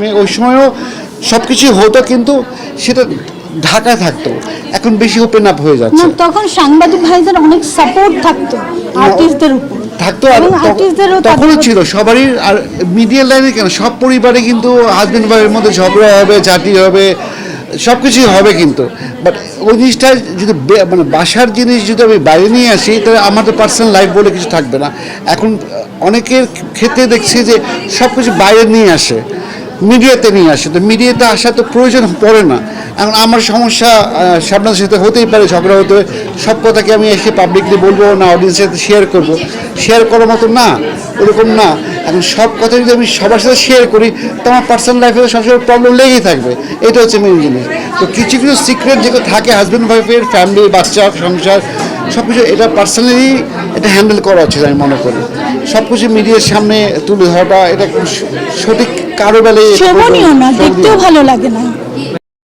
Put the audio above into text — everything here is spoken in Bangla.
আমি ওই সময়ও সব কিছু হতো কিন্তু সেটা ঢাকা থাকতো। এখন বেশি ওপেন আপ হয়ে না যাচ্ছে তখন সাংবাদিক ভাইদের অনেক সাপোর্ট থাকতো আর্টিস্টদের উপর। থাকতো আর আর্টিস্টদেরও তখনও ছিল সবারই আর মিডিয়া লাইনে কেন? সব পরিবারে কিন্তু হাজবেন্ড ওয়াইফের মধ্যে ঝগড়া হবে চাটি হবে সব কিছুই হবে কিন্তু। বাট ওই জিনিসটা যদি মানে বাসার জিনিস যদি আমি বাইরে নিয়ে আসি তাহলে আমাদের পার্সোনাল লাইফ বলে কিছু থাকবে না। এখন অনেকের ক্ষেত্রে দেখছি যে সব কিছু বাইরে নিয়ে আসে। মিডিয়াতে নিয়ে আসে। তো মিডিয়াতে আসা তো প্রয়োজন পড়ে না। এখন আমার সমস্যা সামনের সাথে হতেই পারে, ঝগড়া হতে। সব কথাকে আমি এসে পাবলিকলি বলব না অডিয়েন্সের সাথে শেয়ার করব। শেয়ার করার মতো না, ওরকম না। এখন সব কথা যদি আমি সবার সাথে শেয়ার করি, তো আমার পার্সোনাল লাইফে সবসময় প্রবলেম লেগেই থাকবে। এটা হচ্ছে মেন জিনিস। তো কিছু কিছু সিক্রেট যেগুলো থাকে হাজব্যান্ড ওয়াইফের ফ্যামিলি বাচ্চা, সংসার সব কিছু এটা পার্সোনালি এটা হ্যান্ডেল করা উচিত আমি মনে করি। সব কিছু মিডিয়ার সামনে তুলে ধরাটা, এটা সঠিক কারও বেলায় শোভনীয় না দেখতেও ভালো লাগে না।